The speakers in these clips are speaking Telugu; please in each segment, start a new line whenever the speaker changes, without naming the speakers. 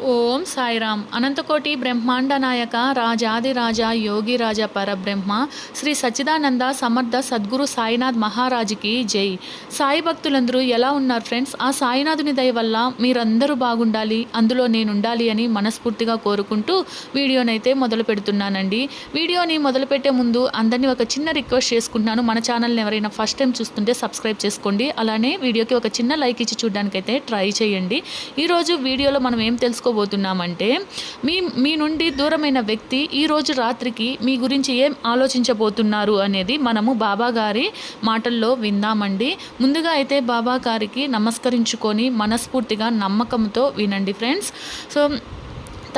ও ఓం సాయిరామ్. అనంతకోటి బ్రహ్మాండ నాయక రాజాదిరాజ యోగిరాజ పరబ్రహ్మ శ్రీ సచ్చిదానంద సమర్థ సద్గురు సాయినాథ్ మహారాజుకి జై. సాయి భక్తులందరూ ఎలా ఉన్నారు ఫ్రెండ్స్? ఆ సాయినాథుని దయ వల్ల మీరందరూ బాగుండాలి అందులో నేను ఉండాలి అని మనస్ఫూర్తిగా కోరుకుంటూ వీడియోనైతే మొదలు పెడుతున్నానండి. వీడియోని మొదలుపెట్టే ముందు అందరినీ ఒక చిన్న రిక్వెస్ట్ చేసుకుంటున్నాను. మన ఛానల్ని ఎవరైనా ఫస్ట్ టైం చూస్తుంటే సబ్స్క్రైబ్ చేసుకోండి. అలానే వీడియోకి ఒక చిన్న లైక్ ఇచ్చి చూడడానికైతే ట్రై చేయండి. ఈరోజు వీడియోలో మనం ఏం తెలుసుకోబోతున్నాం? తెలుసుకోబోతున్నామంటే మీ మీ నుండి దూరమైన వ్యక్తి ఈరోజు రాత్రికి మీ గురించి ఏం ఆలోచించబోతున్నారు అనేది మనము బాబా గారి మాటల్లో విందామండి. ముందుగా అయితే బాబా గారికి నమస్కరించుకొని మనస్ఫూర్తిగా నమ్మకంతో వినండి ఫ్రెండ్స్. సో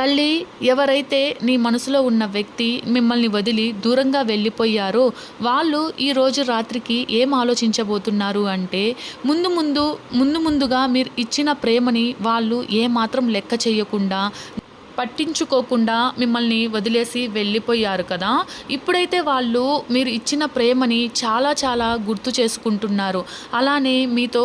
తల్లి ఎవరైతే నీ మనసులో ఉన్న వ్యక్తి మిమ్మల్ని వదిలి దూరంగా వెళ్ళిపోయారో వాళ్ళు ఈరోజు రాత్రికి ఏం ఆలోచించబోతున్నారు అంటే ముందు ముందు ముందు ముందుగా మీరు ఇచ్చిన ప్రేమని వాళ్ళు ఏమాత్రం లెక్క చేయకుండా పట్టించుకోకుండా మిమ్మల్ని వదిలేసి వెళ్ళిపోయారు కదా. ఇప్పుడైతే వాళ్ళు మీరు ఇచ్చిన ప్రేమని చాలా చాలా గుర్తు చేసుకుంటున్నారు. అలానే మీతో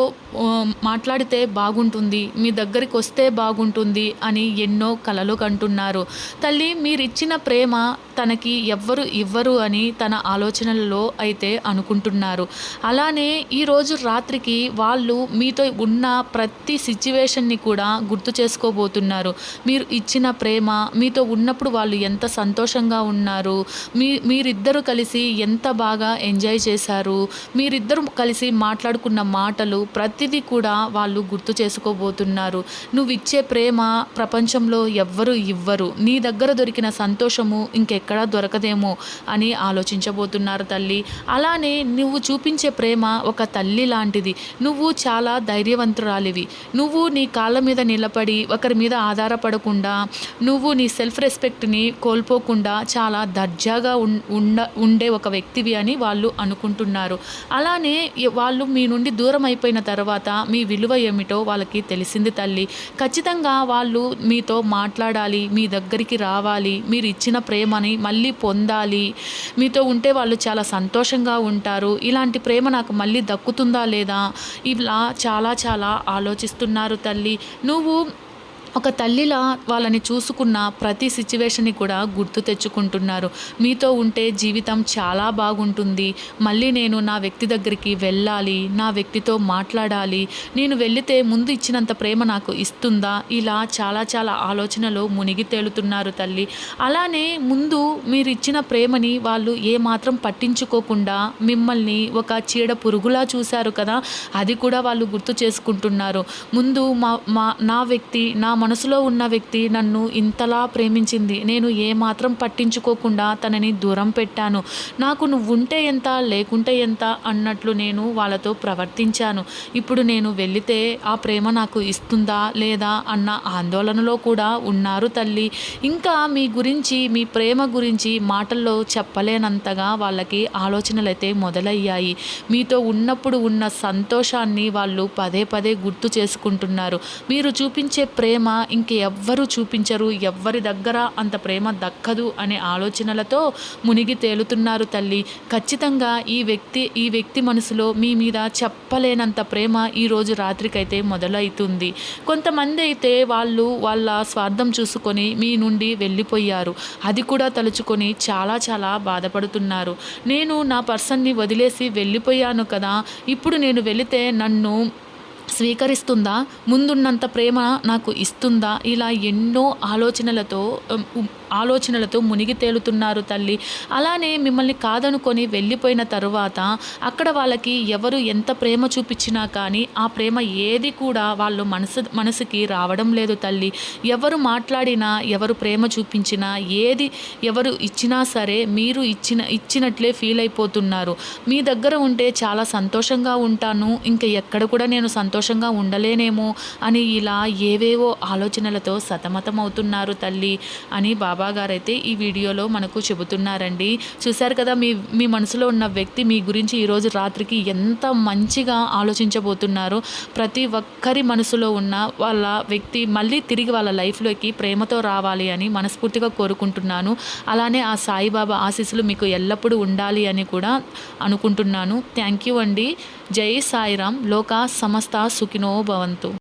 మాట్లాడితే బాగుంటుంది మీ దగ్గరికి వస్తే బాగుంటుంది అని ఎన్నో కలలు కంటున్నారు. తల్లి మీరిచ్చిన ప్రేమ తనకి ఎవ్వరు ఇవ్వరు అని తన ఆలోచనలలో అయితే అనుకుంటున్నారు. అలానే ఈరోజు రాత్రికి వాళ్ళు మీతో ఉన్న ప్రతి సిచ్యువేషన్ని కూడా గుర్తు చేసుకోబోతున్నారు. మీరు ఇచ్చిన ప్రేమ మీతో ఉన్నప్పుడు వాళ్ళు ఎంత సంతోషంగా ఉన్నారు మీ మీరిద్దరు కలిసి ఎంత బాగా ఎంజాయ్ చేశారు మీరిద్దరు కలిసి మాట్లాడుకున్న మాటలు ప్రతిదీ కూడా వాళ్ళు గుర్తు చేసుకోబోతున్నారు. నువ్వు ఇచ్చే ప్రేమ ప్రపంచంలో ఎవ్వరు ఇవ్వరు. నీ దగ్గర దొరికిన సంతోషము ఇంకెక్కడా దొరకదేమో అని ఆలోచించబోతున్నారు తల్లి. అలానే నువ్వు చూపించే ప్రేమ ఒక తల్లి లాంటిది. నువ్వు చాలా ధైర్యవంతురాలివి. నువ్వు నీ కాళ్ళ మీద నిలబడి ఒకరి మీద ఆధారపడకుండా నువ్వు నీ సెల్ఫ్ రెస్పెక్ట్ని కోల్పోకుండా చాలా దర్జాగా ఉండ ఉండే ఒక వ్యక్తివి అని వాళ్ళు అనుకుంటున్నారు. అలానే వాళ్ళు మీ నుండి దూరం అయిపోయిన తర్వాత మీ విలువ ఏమిటో వాళ్ళకి తెలిసింది తల్లి. ఖచ్చితంగా వాళ్ళు మీతో మాట్లాడాలి మీ దగ్గరికి రావాలి మీరు ఇచ్చిన ప్రేమని మళ్ళీ పొందాలి మీతో ఉంటే వాళ్ళు చాలా సంతోషంగా ఉంటారు. ఇలాంటి ప్రేమ నాకు మళ్ళీ దక్కుతుందా లేదా? ఇలా చాలా చాలా ఆలోచిస్తున్నారు తల్లి. నువ్వు ఒక తల్లిలా వాళ్ళని చూసుకున్న ప్రతి సిచ్యువేషన్ని కూడా గుర్తు తెచ్చుకుంటున్నారు. మీతో ఉంటే జీవితం చాలా బాగుంటుంది. మళ్ళీ నేను నా వ్యక్తి దగ్గరికి వెళ్ళాలి నా వ్యక్తితో మాట్లాడాలి నేను వెళితే ముందు ఇచ్చినంత ప్రేమ నాకు ఇస్తుందా? ఇలా చాలా చాలా ఆలోచనలు మునిగి తేలుతున్నారు తల్లి. అలానే ముందు మీరు ఇచ్చిన ప్రేమని వాళ్ళు ఏమాత్రం పట్టించుకోకుండా మిమ్మల్ని ఒక చీడ పురుగులా చూశారు కదా? అది కూడా వాళ్ళు గుర్తు చేసుకుంటున్నారు. ముందు మా మా నా వ్యక్తి నా మనసులో ఉన్న వ్యక్తి నన్ను ఇంతలా ప్రేమించింది. నేను ఏమాత్రం పట్టించుకోకుండా తనని దూరం పెట్టాను. నాకు నువ్వు ఉంటే ఎంత లేకుంటే ఎంత అన్నట్లు నేను వాళ్ళతో ప్రవర్తించాను. ఇప్పుడు నేను వెళితే ఆ ప్రేమ నాకు ఇస్తుందా లేదా అన్న ఆందోళనలో కూడా ఉన్నారు తల్లి. ఇంకా మీ గురించి మీ ప్రేమ గురించి మాటల్లో చెప్పలేనంతగా వాళ్ళకి ఆలోచనలైతే మొదలయ్యాయి. మీతో ఉన్నప్పుడు ఉన్న సంతోషాన్ని వాళ్ళు పదే పదే గుర్తు చేసుకుంటున్నారు. మీరు చూపించే ప్రేమ ఇంకెవ్వరు చూపించరు. ఎవ్వరి దగ్గర అంత ప్రేమ దక్కదు అనే ఆలోచనలతో మునిగి తేలుతున్నారు తల్లి. ఖచ్చితంగా ఈ వ్యక్తి ఈ వ్యక్తి మనసులో మీ మీద చెప్పలేనంత ప్రేమ ఈరోజు రాత్రికైతే మొదలవుతుంది కొంతమంది అయితే వాళ్ళు వాళ్ళ స్వార్థం చూసుకొని మీ నుండి వెళ్ళిపోయారు. అది కూడా తలుచుకొని చాలా చాలా బాధపడుతున్నారు. నేను నా పర్సన్ని వదిలేసి వెళ్ళిపోయాను కదా. ఇప్పుడు నేను వెళితే నన్ను స్వీకరిస్తుందా? ముందున్నంత ప్రేమ నాకు ఇస్తుందా? ఇలా ఎన్నో ఆలోచనలతో ఆలోచనలతో మునిగి తేలుతున్నారు తల్లి. అలానే మిమ్మల్ని కాదనుకొని వెళ్ళిపోయిన తరువాత అక్కడ వాళ్ళకి ఎవరు ఎంత ప్రేమ చూపించినా కానీ ఆ ప్రేమ ఏది కూడా వాళ్ళు మనసు మనసుకి రావడం లేదు తల్లి. ఎవరు మాట్లాడినా ఎవరు ప్రేమ చూపించినా ఏది ఎవరు ఇచ్చినా సరే మీరు ఇచ్చిన ఇచ్చినట్లే ఫీల్ అయిపోతున్నారు. మీ దగ్గర ఉంటే చాలా సంతోషంగా ఉంటాను. ఇంకా ఎక్కడ కూడా నేను సంతోషంగా ఉండలేనేమో అని ఇలా ఏవేవో ఆలోచనలతో సతమతం అవుతున్నారు తల్లి అని బాబాగారైతే ఈ వీడియోలో మనకు చెబుతున్నారండి. చూశారు కదా మీ మీ మనసులో ఉన్న వ్యక్తి మీ గురించి ఈరోజు రాత్రికి ఎంత మంచిగా ఆలోచించబోతున్నారు ప్రతి ఒక్కరి మనసులో ఉన్న వాళ్ళ వ్యక్తి మళ్ళీ తిరిగి వాళ్ళ లైఫ్లోకి ప్రేమతో రావాలి అని మనస్ఫూర్తిగా కోరుకుంటున్నాను. అలానే ఆ సాయిబాబా ఆశీస్సులు మీకు ఎల్లప్పుడూ ఉండాలి అని కూడా అనుకుంటున్నాను. థ్యాంక్ యూ అండి. జై సాయిరాం లోకా సమస్త సుఖినో భవంతు.